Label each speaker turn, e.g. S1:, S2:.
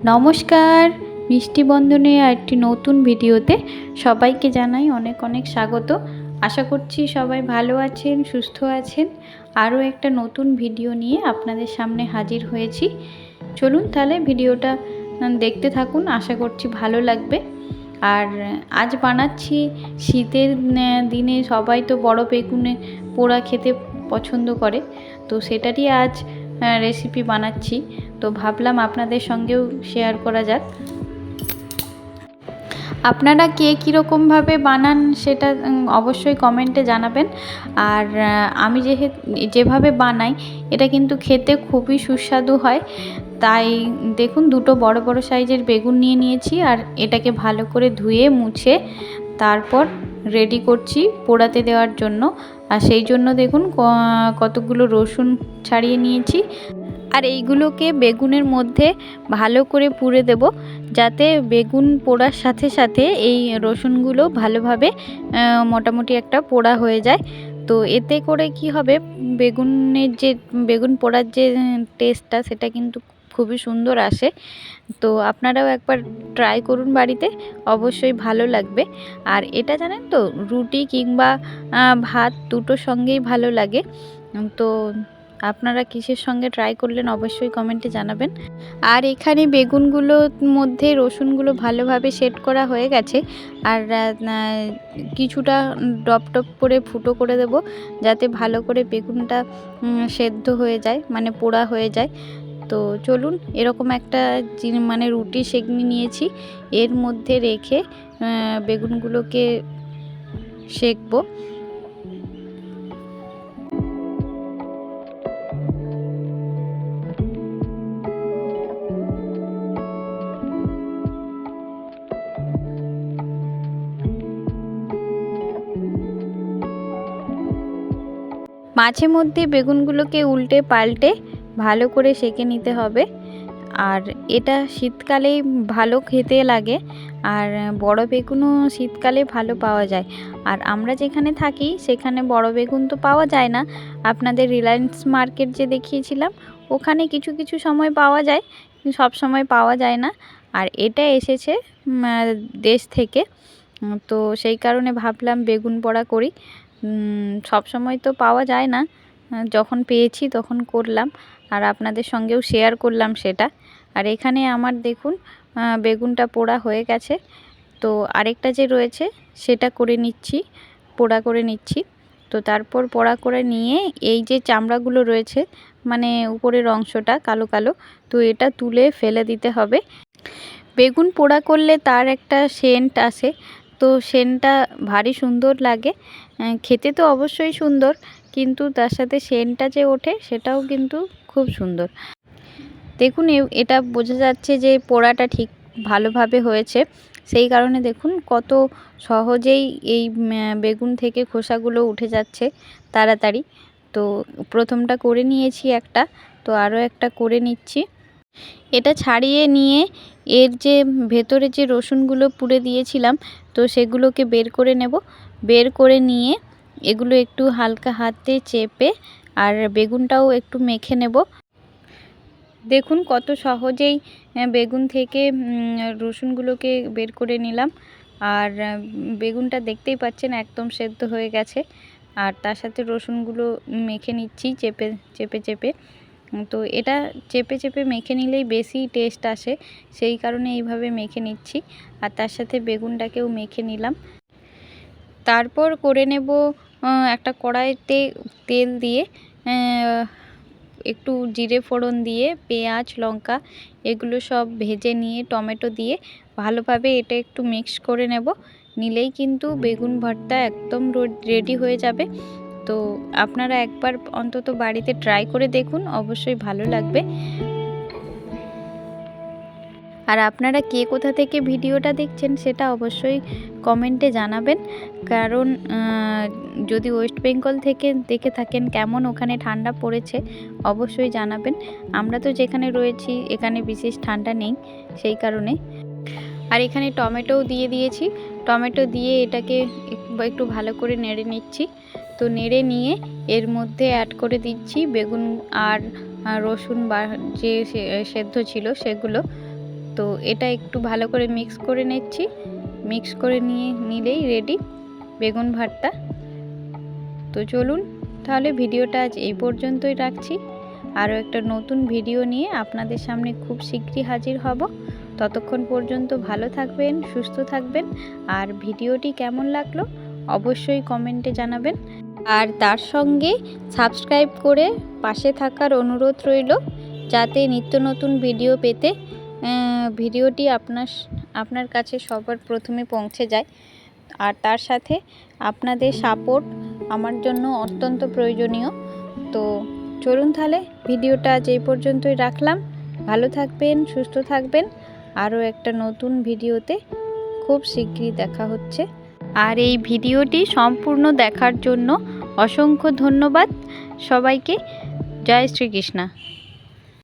S1: নমস্কার, মিষ্টি বন্ধনে একটি নতুন ভিডিওতে সবাইকে জানাই অনেক অনেক স্বাগত। আশা করছি সবাই ভালো আছেন, সুস্থ আছেন। আরও একটা নতুন ভিডিও নিয়ে আপনাদের সামনে হাজির হয়েছি। চলুন তাহলে ভিডিওটা দেখতে থাকুন, আশা করছি ভালো লাগবে। আর, আজ বানাচ্ছি শীতের দিনে সবাই তো বড় বেগুনে পোড়া খেতে পছন্দ করে। তো সেটারই আজ রেসিপি বানাচ্ছি। তো ভাবলাম আপনাদের সঙ্গেও শেয়ার করা যাক। আপনারা কে কীরকমভাবে বানান সেটা অবশ্যই কমেন্টে জানাবেন। আর আমি যেহে, যেভাবে বানাই, এটা কিন্তু খেতে খুবই সুস্বাদু হয়। তাই দেখুন, দুটো বড় বড় সাইজের বেগুন নিয়ে নিয়েছি আর এটাকে ভালো করে ধুয়ে, মুছে, তারপর রেডি করছি পোড়াতে দেওয়ার জন্য। আর সেই জন্য দেখুন কতগুলো রসুন ছাড়িয়ে নিয়েছি। আর এইগুলোকে বেগুনের মধ্যে ভালো করে পুড়ে দেব, যাতে বেগুন পোড়ার সাথে সাথে এই রসুনগুলো ভালোভাবে মোটামুটি একটা পোড়া হয়ে যায়। তো এতে করে কি হবে, বেগুনের যে, বেগুন পোড়ার যে টেস্টটা সেটা কিন্তু খুবই সুন্দর আসে। তো আপনারাও একবার ট্রাই করুন বাড়িতে, অবশ্যই ভালো লাগবে। আর এটা জানেন তো, রুটি কিংবা ভাত দুটোর সঙ্গেই ভালো লাগে। তো আপনারা কিসের সঙ্গে ট্রাই করলেন অবশ্যই কমেন্টে জানাবেন। আর এখানে বেগুনগুলোর মধ্যে রসুনগুলো ভালোভাবে সেট করা হয়ে গেছে। আর কিছুটা ডপ টপ করে ফুটো করে দেব যাতে ভালো করে বেগুনটা সেদ্ধ হয়ে যায় মানে পোড়া হয়ে যায়। তো চলুন, এরকম একটা মানে রুটি সেঁকনি নিয়েছি। এর মধ্যে রেখে বেগুনগুলোকে সেঁকবো। মাঝে মধ্যে বেগুনগুলোকে উল্টে পাল্টে ভালো করে সেঁকে নিতে হবে। আর এটা শীতকালেই ভালো খেতে লাগে, আর বড় বেগুনও শীতকালে ভালো পাওয়া যায়। আর আমরা যেখানে থাকি, সেখানে বড় বেগুন তো পাওয়া যায় না। আপনাদের রিলায়েন্স মার্কেট যে দেখিয়েছিলাম, ওখানে কিছু কিছু সময় পাওয়া যায় সব সময় পাওয়া যায় না। আর এটা এসেছে দেশ থেকে। তো সেই কারণে ভাবলাম বেগুন পোড়া করি। সব সময় তো পাওয়া যায় না। যখন পেয়েছি তখন করলাম। আর আপনাদের সঙ্গেও শেয়ার করলাম সেটা। আর এখানে আমার দেখুন বেগুনটা পোড়া হয়ে গেছে। তো আরেকটা যে রয়েছে, সেটা করে নিচ্ছি, পোড়া করে নিচ্ছি। তো তারপর পোড়া করে নিয়ে এই যে চামড়াগুলো রয়েছে মানে উপরের অংশটা কালো কালো, তো এটা তুলে ফেলে দিতে হবে। বেগুন পোড়া করলে তার একটা সেন্ট আসে। তো সেন্টটা ভারী সুন্দর লাগে। খেতে তো অবশ্যই সুন্দর, কিন্তু তার সাথে সেন্টটা যে ওঠে সেটাও কিন্তু খুব সুন্দর। দেখুন এটা বোঝা যাচ্ছে যে পোড়াটা ঠিক ভালোভাবে হয়েছে। সেই কারণে দেখুন, কত সহজেই এই বেগুন থেকে খোসাগুলো উঠে যাচ্ছে তাড়াতাড়ি। তো প্রথমটা করে নিয়েছি একটা, তো আরও একটা করে নিচ্ছি। এটা ছাড়িয়ে নিয়ে এর যে ভেতরে যে রসুনগুলো পুড়ে দিয়েছিলাম তো সেগুলোকে বের করে নেব। বের করে নিয়ে এগুলো একটু হালকা হাতে চেপে আর বেগুনটাও একটু মেখে নেব। দেখুন কত সহজেই বেগুন থেকে রসুনগুলোকে বের করে নিলাম। আর বেগুনটা দেখতেই পাচ্ছেন একদম সেদ্ধ হয়ে গেছে। আর তার সাথে রসুনগুলো মেখে নিচ্ছি চেপে চেপে চেপে। তো এটা চেপে চেপে মেখে নিলেই বেশি টেস্ট আসে। সেই কারণে এইভাবে মেখে নিচ্ছি। আর তার সাথে বেগুনটাকেও মেখে নিলাম। তারপর করে নেব একটা কড়াইতে তেল দিয়ে একটু জিরে ফোড়ন দিয়ে, পেঁয়াজ, লঙ্কা, এগুলো সব ভেজে নিয়ে টমেটো দিয়ে ভালোভাবে এটা একটু মিক্স করে নেব। নিলেই কিন্তু বেগুন ভর্তা একদম রেডি হয়ে যাবে। তো আপনারা একবার অন্তত বাড়িতে ট্রাই করে দেখুন, অবশ্যই ভালো লাগবে। আর আপনারা কে কোথা থেকে ভিডিওটা দেখছেন সেটা অবশ্যই কমেন্টে জানাবেন। কারণ যদি ওয়েস্ট বেঙ্গল থেকে দেখে থাকেন কেমন ওখানে ঠান্ডা পড়েছে, অবশ্যই জানাবেন। আমরা তো যেখানে রয়েছি, এখানে বিশেষ ঠান্ডা নেই সেই কারণে। আর এখানে টমেটোও দিয়ে দিয়েছি। টমেটো দিয়ে এটাকে এক- একটু ভালো করে নেড়ে নিচ্ছি। তো নেড়ে নিয়ে এর মধ্যে অ্যাড করে দিচ্ছি বেগুন আর রসুন বা যে সেদ্ধ ছিল সেগুলো। তো এটা একটু ভালো করে মিক্স করে নিচ্ছি। মিক্স করে নিয়ে, নিলেই রেডি বেগুন ভর্তা তো চলুন, তাহলে ভিডিওটা আজ এই পর্যন্তই রাখছি। আরও একটা নতুন ভিডিও নিয়ে আপনাদের সামনে খুব শীঘ্রই হাজির হব। ততক্ষণ পর্যন্ত ভালো থাকবেন, সুস্থ থাকবেন। আর ভিডিওটি কেমন লাগল অবশ্যই কমেন্টে জানাবেন। আর তার সঙ্গে সাবস্ক্রাইব করে পাশে থাকার অনুরোধ রইল যাতে নিত্য নতুন ভিডিও পেতে ভিডিওটি আপনার আপনার কাছে সবার প্রথমে পৌঁছে যায়। আর তার সাথে আপনাদের সাপোর্ট আমার জন্য অত্যন্ত প্রয়োজনীয়। তো চলুন তাহলে ভিডিওটা আজ এই পর্যন্তই রাখলাম। ভালো থাকবেন, সুস্থ থাকবেন। আরও একটা নতুন ভিডিওতে খুব শীঘ্রই দেখা হচ্ছে। আর এই ভিডিওটি সম্পূর্ণ দেখার জন্য অসংখ্য ধন্যবাদ সবাইকে। জয় শ্রীকৃষ্ণা।